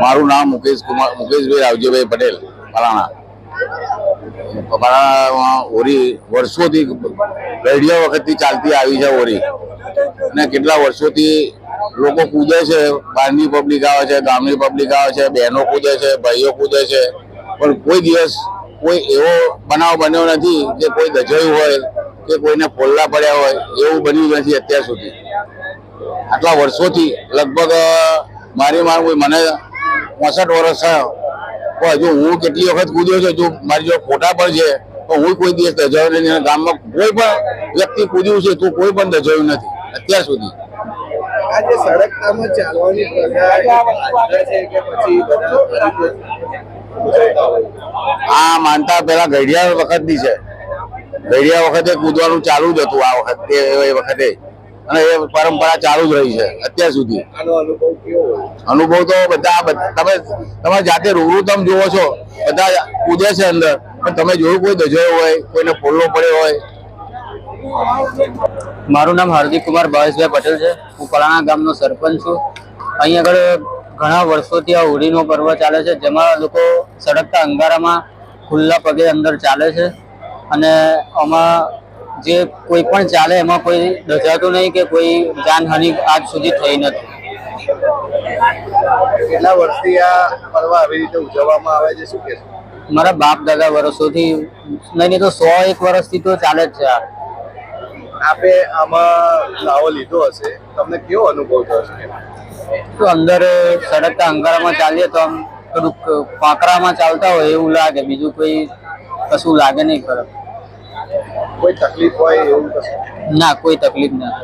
મારું નામ મુકેશ કુમાર, મુકેશભાઈ રાવજીભાઈ પટેલ, પલાણા. પલાણામાં હોળી વર્ષોથી પેઢીઓ વખતથી ચાલતી આવી છે હોળી અને કેટલા વર્ષોથી લોકો કૂદે છે, બહારની પબ્લિક આવે છે, ગામની પબ્લિક આવે છે, બહેનો કૂદે છે, ભાઈઓ કૂદે છે. પણ કોઈ દિવસ કોઈ એવો બનાવ બન્યો નથી કે કોઈ દજાયું હોય કે કોઈને ફોલ્લા પડ્યા હોય, એવું બન્યું નથી અત્યાર સુધી. આટલા વર્ષોથી લગભગ મારી માર મને પોસઠ વર્ષ થયો. તો હજુ હું કેટલી વખત કૂદ્યો છું? જો મારી જો ફોટા પણ છે તો હું કોઈ દિવસ દજાયો નથી ગામમાં કોઈ પણ વ્યક્તિ કૂદ્યું છે તો કોઈ પણ દજાયું નથી અત્યાર સુધી. આ જે સડકતામાં ચાલવાની પ્રજા છે કે પછી બધા આ રીતે આ માનતા પેલા ઘડિયાળ વખતની છે. ઘડિયાળ વખતે કૂદવાનું ચાલુ જ હતું આ વખતે એ વખતે. અને એ પરંપરા ચાલુ જ રહી છે અત્યાર સુધી. અનુભવ કેવો હોય? અનુભવ તો બધા બધા- તમે તમે જાતે રૂબરૂ તમે જુઓ છો બધા કૂદે છે અંદર પણ તમે જોયું કોઈ દજોયો હોય કોઈને ફોલ્લો પડ્યો હોય? મારું નામ હાર્દિક કુમાર ભાવેશભાઈ પટેલ છે. હું કલાણા ગામનો સરપંચ છું. અહીં આગળ ઘણા વર્ષોથી આ હોળીનો પર્વ ચાલે છે જેમાં લોકો સળગતા અંગારામાં ખુલ્લા પગે અંદર ચાલે છે. અને આમાં જે કોઈ પણ ચાલે એમાં કોઈ દજાતું નહીં કે કોઈ જાનહાનિ આજ સુધી થઈ નથી. કેટલા વર્ષથી આ પર્વ આવી રીતે ઉજવવામાં આવે છે શું કે મારા બાપ દાદા વર્ષોથી નહીં નહીં તો સો એક વર્ષથી તો ચાલે જ છે આ. આપે આમાં લાવો લીધો હશે. તમને કેવો અનુભવ થયો છે? તો અંદર સડકતા અંગારામાં ચાલીએ તો આમ થોડુંક પાકરામાં ચાલતા હોય એવું લાગે. બીજું કોઈ કશું લાગે નહીં ખરાબ કોઈ તકલીફ હોય એવું કશું? ના કોઈ તકલીફ ના.